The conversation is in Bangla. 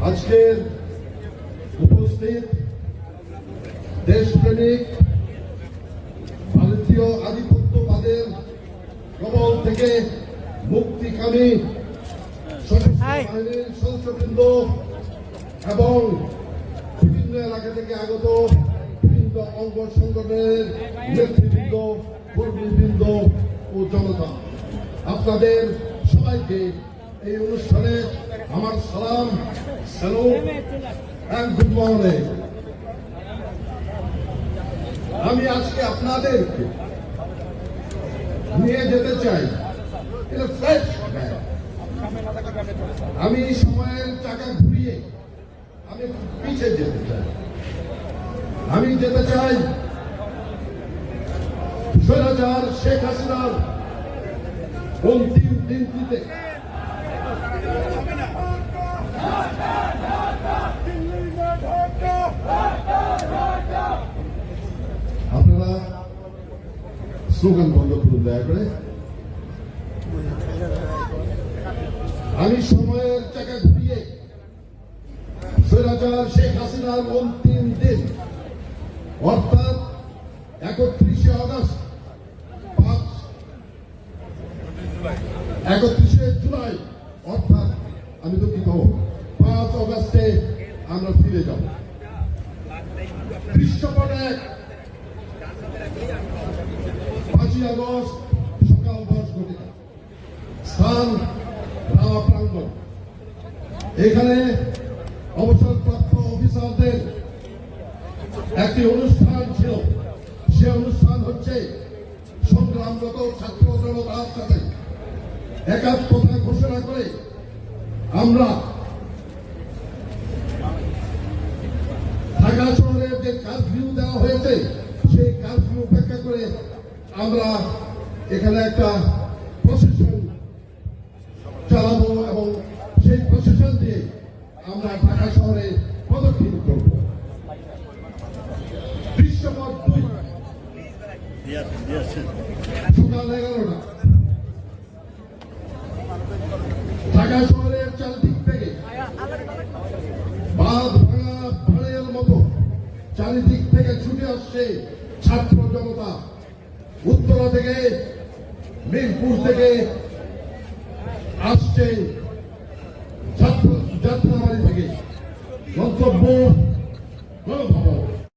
আজকের উপস্থিত দেশপ্রেমিক ভারতীয় আধিপত্যবাদের কবল থেকে মুক্তিকামী বাহিনীর সদস্যবৃন্দ এবং বিভিন্ন এলাকা থেকে আগত বিভিন্ন অঙ্গ সংগঠনের নেতৃবৃন্দ কর্মীবৃন্দ ও জনতা। আপনাদের সবাইকে এই অনুষ্ঠানে আমার সালাম অ্যান্ড গুড মর্নিং আমি আজকে আপনাদেরকে নিয়ে যেতে চাই। আমি সময়ের টাকা ঘুরিয়ে আমি পিছিয়ে যেতে চাই। আমি যেতে চাই শেখ হাসিনার অন্তিম দিনটিতে। বন্ধ করুন, দয়া করে। আমি সময়ের চাকা ঘুরিয়ে স্বৈরাচার শেখ হাসিনার অন্তিম দিন, অর্থাৎ একত্রিশে আগস্ট, পাঁচ, একত্রিশে জুলাই, অর্থাৎ আমি দুঃখিত পাঁচ অগস্টে আমরা ফিরে যাব। দৃশ্যপটে পাঁচই আগস্ট সকাল দশ ঘটিকা। স্থান রাওয়া প্রাঙ্গণ। এখানে অবসরপ্রাপ্ত অফিসারদের একটি অনুষ্ঠান ছিল। সে অনুষ্ঠান হচ্ছে সংগ্রামরত ছাত্র জনতার সাথে একাত্মতা ঘোষণা করে আমরা ঢাকা শহরের যে কারফিউ দেওয়া হয়েছে, সেই কারফিউ উপেক্ষা করে আমরা এখানে একটা প্রসেশন চালাবো এবং সেই প্রসেশন দিয়ে আমরা ঢাকা শহরে পদক্ষেপ করব। থেকে চারিদিক থেকে ছাত্র জনতা। উত্তরা থেকে মিরপুর থেকে আসছে যাত্রাবাড়ি থেকে। গন্তব্য গণভবন